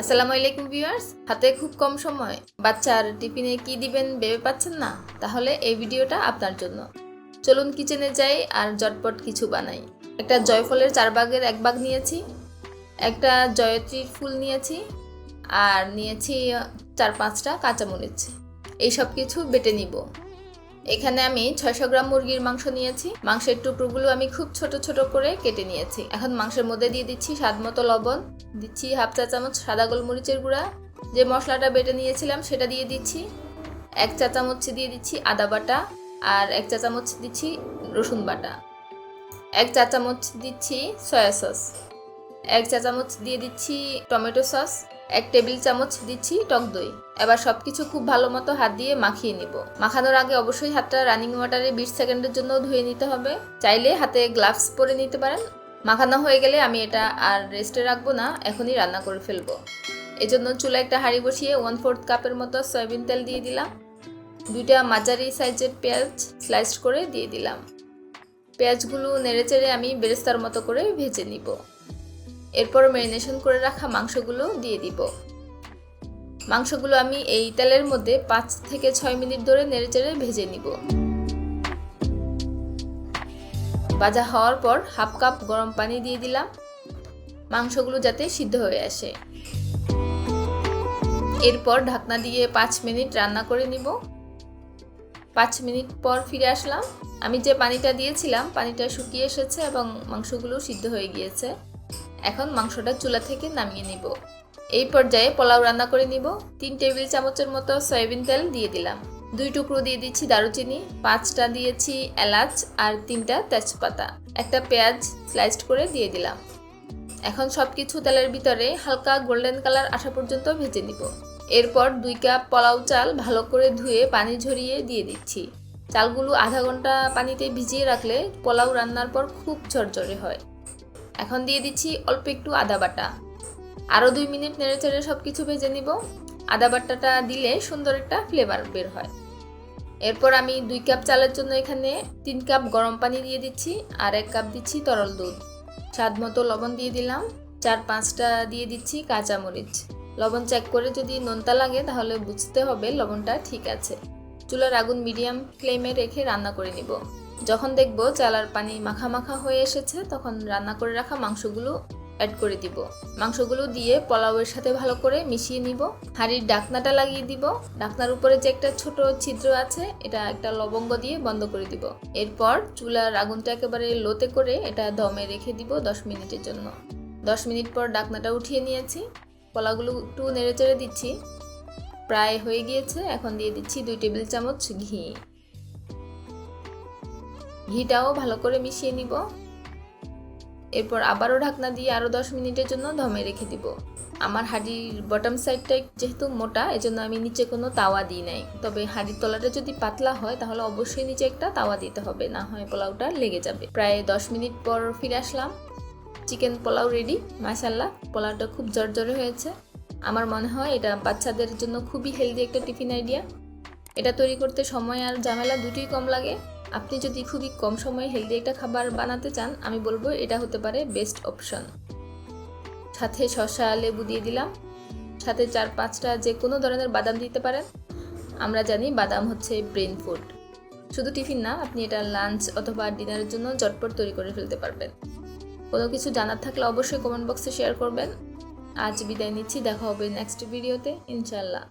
আসসালামু আলাইকুম ভিউয়ার্স। হাতে খুব কম সময়। বাচ্চার টিফিনে কি দিবেন ভেবে পাচ্ছেন না? তাহলে এই ভিডিওটা আপনার জন্য। চলুন কিচেনে যাই আর জটপট কিছু বানাই। একটা জয়ফলের চার ভাগের এক ভাগ নিয়েছি, একটা জয়ত্রীর ফুল নিয়েছি, আর নিয়েছি চার পাঁচটা কাঁচামরিচ। এই সব কিছু বেটে নিব। এখানে আমি ছয়শো গ্রাম মুরগির মাংস নিয়েছি। মাংসের টুকরোগুলো আমি খুব ছোট ছোট করে কেটে নিয়েছি। এখন মাংসের মধ্যে দিয়ে দিচ্ছি স্বাদ মতো লবণ। দিচ্ছি হাফ চা চামচ সাদা গোলমরিচের গুঁড়া। যে মশলাটা বেটে নিয়েছিলাম সেটা দিয়ে দিচ্ছি। এক চা চামচ দিয়ে দিচ্ছি আদা বাটা আর এক চা চামচ দিচ্ছি রসুন বাটা। এক চা চামচ দিচ্ছি সয়া সস। এক চা চামচ দিয়ে দিচ্ছি টমেটো সস। এক টেবিল চামচ দিচ্ছি টক দই। এবার সব কিছু খুব ভালো মতো হাত দিয়ে মাখিয়ে নিব। মাখানোর আগে অবশ্যই হাতটা রানিং ওয়াটারে বিশ সেকেন্ডের জন্য ধুয়ে নিতে হবে। চাইলে হাতে গ্লাভস পরে নিতে পারেন। মাখানো হয়ে গেলে আমি এটা আর রেস্টে রাখব না, এখনই রান্না করে ফেলব। এজন্য চুলা একটা হাঁড়ি বসিয়ে ওয়ান ফোর্থ কাপের মতো সয়াবিন তেল দিয়ে দিলাম। দুইটা মাঝারি সাইজের পেঁয়াজ স্লাইস করে দিয়ে দিলাম। পেঁয়াজগুলো নেড়েচেড়ে আমি বেরেস্তার মতো করে ভেজে নিব। এরপর ম্যারিনেশন করে রাখা মাংসগুলো দিয়ে দিব। মাংসগুলো আমি এই তেলের মধ্যে পাঁচ থেকে ছয় মিনিট ধরে নেড়েচেড়ে ভেজে নিব। ভাজা হওয়ার পর হাফ কাপ গরম পানি দিয়ে দিলাম। মাংসগুলো যাতে সিদ্ধ হয়ে আসে। এরপর ঢাকনা দিয়ে পাঁচ মিনিট রান্না করে নিব। পাঁচ মিনিট পর ফিরে আসলাম। আমি যে পানিটা দিয়েছিলাম, পানিটা শুকিয়ে এসেছে এবং মাংসগুলো সিদ্ধ হয়ে গিয়েছে। এখন মাংসটা চুলা থেকে নামিয়ে নিব। এই পর্যায়ে পোলাও রান্না করে নিব। তিন টেবিল চামচের মতো সয়াবিন তেল দিয়ে দিলাম। দুই টুকরো দিয়ে দিচ্ছি দারুচিনি, পাঁচটা দিয়েছি এলাচ আর তিনটা তেজপাতা। একটা পেঁয়াজ স্লাইসড করে দিয়ে দিলাম। এখন সব কিছু তেলের ভিতরে হালকা গোল্ডেন কালার আসা পর্যন্ত ভেজে নিব। এরপর দুই কাপ পোলাও চাল ভালো করে ধুয়ে পানি ঝরিয়ে দিয়ে দিচ্ছি। চালগুলো আধা ঘণ্টা পানিতে ভিজিয়ে রাখলে পোলাও রান্নার পর খুব ঝরঝরে হয়। এখন দিয়ে দিচ্ছি অল্প একটু আদা বাটা। আরও দুই মিনিট নেড়ে চেড়ে সব কিছু ভেজে নিব। আদা বাটাটা দিলে সুন্দর একটা ফ্লেভার বের হয়। এরপর আমি দুই কাপ চালের জন্য এখানে তিন কাপ গরম পানি দিয়ে দিচ্ছি আর এক কাপ দিচ্ছি তরল দুধ। স্বাদ মতো লবণ দিয়ে দিলাম। চার পাঁচটা দিয়ে দিচ্ছি কাঁচামরিচ। লবণ চেক করে যদি নোনতা লাগে তাহলে বুঝতে হবে লবণটা ঠিক আছে। চুলার আগুন মিডিয়াম ফ্লেমে রেখে রান্না করে নিব। যখন দেখব চালার পানি মাখা মাখা হয়ে এসেছে, তখন রান্না করে রাখা মাংসগুলো অ্যাড করে দিব। মাংসগুলো দিয়ে পোলাওয়ের সাথে ভালো করে মিশিয়ে নিব। হাঁড়ির ডাকনাটা লাগিয়ে দিব। ডাকনার উপরে যে একটা ছোট ছিদ্র আছে, এটা একটা লবঙ্গ দিয়ে বন্ধ করে দিব। এরপর চুলার আগুনটা একেবারে লোতে করে এটা দমে রেখে দিব দশ মিনিটের জন্য। দশ মিনিট পর ডাকনাটা উঠিয়ে নিয়েছি। পোলাগুলো একটু নেড়ে চেড়ে দিচ্ছি। প্রায় হয়ে গিয়েছে, এখন দিয়ে দিচ্ছি দুই টেবিল চামচ ঘি। ঘিটাও ভালো করে মিশিয়ে নিব। এরপর আবারও ঢাকনা দিয়ে আরও দশ মিনিটের জন্য দমে রেখে দিব। আমার হাঁড়ির বটম সাইডটা যেহেতু মোটা, এজন্য আমি নিচে কোনো তাওয়া দিই নাই। তবে হাঁড়ির তলাটা যদি পাতলা হয়, তাহলে অবশ্যই নিচে একটা তাওয়া দিতে হবে, না হয় পোলাওটা লেগে যাবে। প্রায় দশ মিনিট পর ফিরে আসলাম। চিকেন পোলাও রেডি মাসাল্লাহ পোলাওটা খুব জর্জরে হয়েছে। আমার মনে হয় এটা বাচ্চাদের জন্য খুবই হেলদি একটা টিফিন আইডিয়া এটা তৈরি করতে সময় আর ঝামেলা দুটোই কম লাগে। আপনি যদি খুবই কম সময়ে হেলদি একটা খাবার বানাতে চান, আমি বলব এটা হতে পারে বেস্ট অপশন সাথে শসা, লেবু দিয়ে দিলাম। সাথে চার পাঁচটা যে কোনো ধরনের বাদাম দিতে পারেন। আমরা জানি বাদাম হচ্ছে ব্রেন ফুড শুধু টিফিন না, আপনি এটা লাঞ্চ অথবা ডিনারের জন্য চটপট তৈরি করে ফেলতে পারবেন। কোনো কিছু জানার থাকলে অবশ্যই কমেন্ট বক্সে শেয়ার করবেন। আজ বিদায় নিচ্ছি, দেখা হবে নেক্সট ভিডিওতে ইনশাল্লাহ